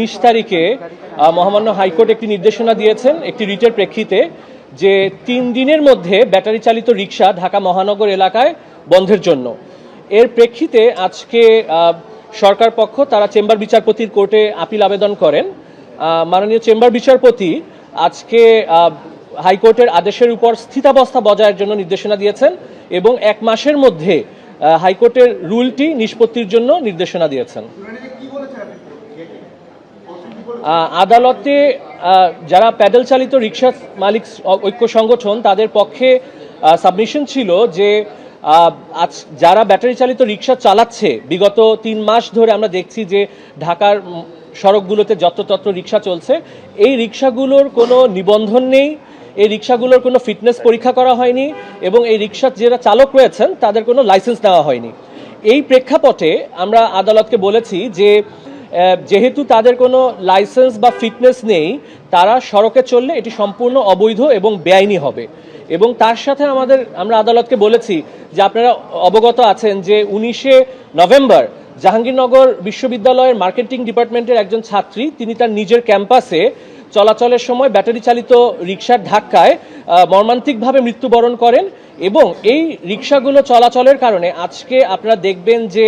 উনিশ তারিখে মহামান্য হাইকোর্ট একটি নির্দেশনা দিয়েছেন একটি রিটের প্রেক্ষিতে যে তিন দিনের মধ্যে ব্যাটারি চালিত রিক্সা ঢাকা মহানগর এলাকায় বন্ধের জন্য। এর প্রেক্ষিতে আজকে সরকার পক্ষ তারা চেম্বার বিচারপতির কোর্টে আপিল আবেদন করেন। মাননীয় চেম্বার বিচারপতি আজকে হাইকোর্টের আদেশের উপর স্থিতাবস্থা বজায়ের জন্য নির্দেশনা দিয়েছেন এবং এক মাসের মধ্যে হাইকোর্টের রুলটি নিষ্পত্তির জন্য নির্দেশনা দিয়েছেন। আদালতে যারা প্যাডেল চালিত রিক্সা মালিক ঐক্য সংগঠন, তাদের পক্ষে সাবমিশন ছিল যে আজ যারা ব্যাটারি চালিত রিক্সা চালাচ্ছে, বিগত তিন মাস ধরে আমরা দেখছি যে ঢাকার সড়কগুলোতে যত্রতত্র রিক্সা চলছে। এই রিক্সাগুলোর কোনো নিবন্ধন নেই, এই রিক্সাগুলোর কোনো ফিটনেস পরীক্ষা করা হয়নি এবং এই রিক্সার যারা চালক রয়েছেন, তাদের কোনো লাইসেন্স নেওয়া হয়নি। এই প্রেক্ষাপটে আমরা আদালতকে বলেছি যে যেহেতু তাদের কোনো লাইসেন্স বা ফিটনেস নেই, তারা সড়কে চললে এটি সম্পূর্ণ অবৈধ এবং বেআইনি হবে। এবং তার সাথে আমাদের, আমরা আদালতকে বলেছি যে আপনারা অবগত আছেন যে উনিশে নভেম্বর জাহাঙ্গীরনগর বিশ্ববিদ্যালয়ের মার্কেটিং ডিপার্টমেন্টের একজন ছাত্রী, তিনি তার নিজের ক্যাম্পাসে চলাচলের সময় ব্যাটারি চালিত রিক্সার ধাক্কায় মর্মান্তিকভাবে মৃত্যুবরণ করেন। এবং এই রিক্সাগুলো চলাচলের কারণে আজকে আপনারা দেখবেন যে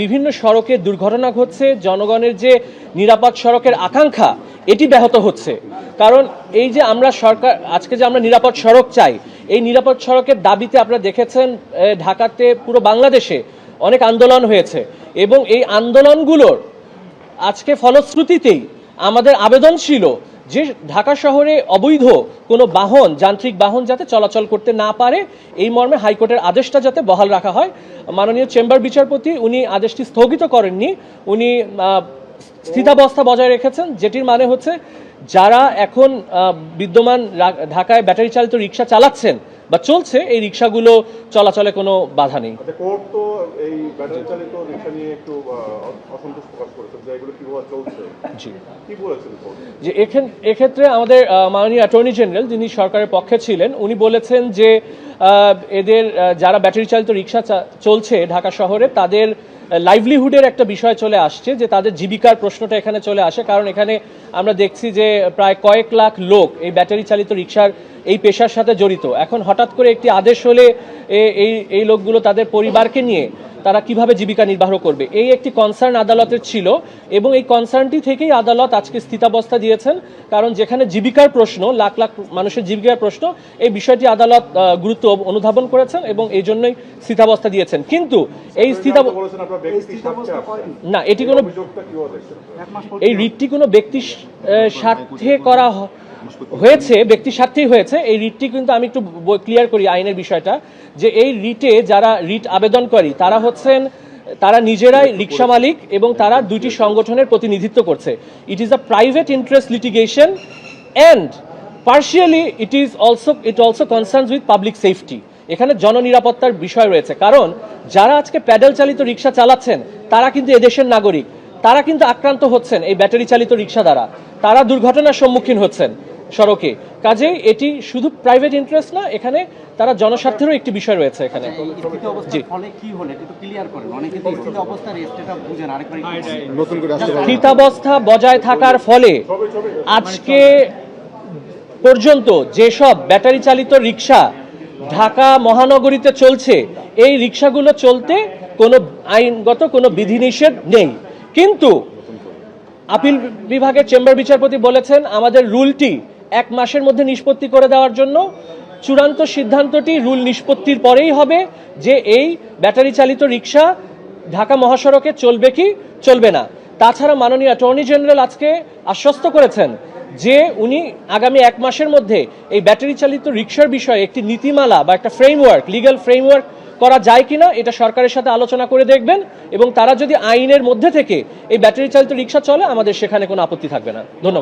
বিভিন্ন সড়কে দুর্ঘটনা ঘটছে, জনগণের যে নিরাপদ সড়কের আকাঙ্ক্ষা, এটি ব্যাহত হচ্ছে। কারণ এই যে আমরা সরকার, আজকে যে আমরা নিরাপদ সড়ক চাই, এই নিরাপদ সড়কের দাবিতে আপনারা দেখেছেন ঢাকাতে পুরো বাংলাদেশে অনেক আন্দোলন হয়েছে এবং এই আন্দোলনগুলোর আজকে ফলশ্রুতিতেই আমাদের আবেদন ছিল যে ঢাকা শহরে অবৈধ কোনো বাহন, যান্ত্রিক বাহন যাতে চলাচল করতে না পারে, এই মর্মে হাইকোর্টের আদেশটা যাতে বহাল রাখা হয়। মাননীয় চেম্বার বিচারপতি উনি আদেশটি স্থগিত করেননি। উনি স্থিতাবস্থা বজায় রেখেছেন, যেটির মানে হচ্ছে যারা এখন বিদ্যমান ঢাকায় ব্যাটারি চালিত রিক্সা চালাচ্ছেন বা চলছে এই রিক্সাগুলো চলাচলে কোনো বাধা নেই। আচ্ছা কোর্ট তো এই ব্যাটারি চালিত রিক্সা নিয়ে একটু অসন্তোষ প্রকাশ করেছে যে এগুলো কীভাবে চলছে? জি। কি বলেছেন যে এক্ষেত্রে আমাদের মাননীয় অ্যাটর্নি জেনারেল যিনি সরকারের পক্ষে ছিলেন উনি বলেছেন যে এদের যারা ব্যাটারি চালিত রিক্সা চলছে ঢাকা শহরে তাদের লাইভলিহুডের একটা বিষয় চলে আসছে যে তাদের জীবিকার প্রশ্নটা এখানে চলে আসে। কারণ এখানে আমরা দেখছি যে প্রায় কয়েক লাখ লোক এই ব্যাটারি চালিত রিক্সার এই পেশার সাথে জড়িত। এখন হঠাৎ করে একটি আদেশ হলে এই এই লোকগুলো তাদের পরিবারকে নিয়ে তারা কীভাবে জীবিকা নির্বাহ করবে? এই একটি কনসার্ন আদালতের ছিল এবং এই কনসার্নটি থেকেই আদালত আজকে স্থিতাবস্থা দিয়েছেন কারণ যেখানে জীবিকার প্রশ্ন লাখ লাখ মানুষের জীবিকার প্রশ্ন এই বিষয়টি আদালত গুরুত্ব অনুধাবন করেছেন এবং এই জন্যই স্থিতাবস্থা দিয়েছেন। কিন্তু এই স্থিতা আপনি বলেছেন আপনার ব্যক্তি স্বার্থে আসছে না এটি কোনো এই রিটটি কোনো ব্যক্তির স্বার্থে করা হয়েছে, ব্যক্তি স্বার্থেই হয়েছে, এই রিটটি কিন্তু আমি একটু ক্লিয়ার করি আইনের বিষয়টা, যে এই রিটে যারা রিট আবেদনকারী, তারা হচ্ছেন, তারা নিজেরাই রিক্সা মালিক এবং তারা দুইটি সংগঠনের প্রতিনিধিত্ব করছে। It is a private interest litigation and partially it is also it also concerns with public safety এখানে জননিরাপত্তার বিষয় রয়েছে, কারণ যারা আজকে প্যাডেল চালিত রিক্সা চালাচ্ছেন, তারা কিন্তু এদেশের নাগরিক, তারা কিন্তু আক্রান্ত হচ্ছেন এই ব্যাটারি চালিত রিক্সা দ্বারা। তারা দুর্ঘটনার সম্মুখীন হচ্ছেন। সড়কে। কাজেই এটি শুধু প্রাইভেট ইন্টারেস্ট না এখানে তারা জনস্বার্থেরও একটি বিষয় রয়েছে এখানে। এই স্থিতি অবস্থার ফলে কি হলো? এটা একটু ক্লিয়ার করেন। অনেকে তো স্থিতি অবস্থার স্টেটা বুঝেন আরেকবার একটু বলেন। নতুন করে আসতে স্থিতাবস্থা বজায় থাকার ফলে আজকে পর্যন্ত যেসব ব্যাটারি চালিত রিক্সা ঢাকা মহানগরীতে চলছে এই রিক্সাগুলো চলতে কোনো আইনগত কোনো বিধিনিষেধ নেই। কিন্তু আপিল বিভাগের চেম্বার বিচারপতি বলেছেন আমাদের রুলটি এক মাসের মধ্যে নিষ্পত্তি করে দেওয়ার জন্য চূড়ান্ত সিদ্ধান্তটি রুল নিষ্পত্তির পরেই হবে যে এই ব্যাটারি চালিত রিক্সা ঢাকা মহাসড়কে চলবে কি চলবে না। তাছাড়া মাননীয় অ্যাটর্নি জেনারেল আজকে আশ্বস্ত করেছেন যে উনি আগামী এক মাসের মধ্যে এই ব্যাটারি চালিত রিক্সার বিষয়ে একটি নীতিমালা বা একটা ফ্রেমওয়ার্ক লিগাল ফ্রেমওয়ার্ক করা যায় কিনা এটা সরকারের সাথে আলোচনা করে দেখবেন এবং তারা যদি আইনের মধ্যে থেকে এই ব্যাটারি চালিত রিক্সা চলে, আমাদের সেখানে কোনো আপত্তি থাকবে না। ধন্যবাদ।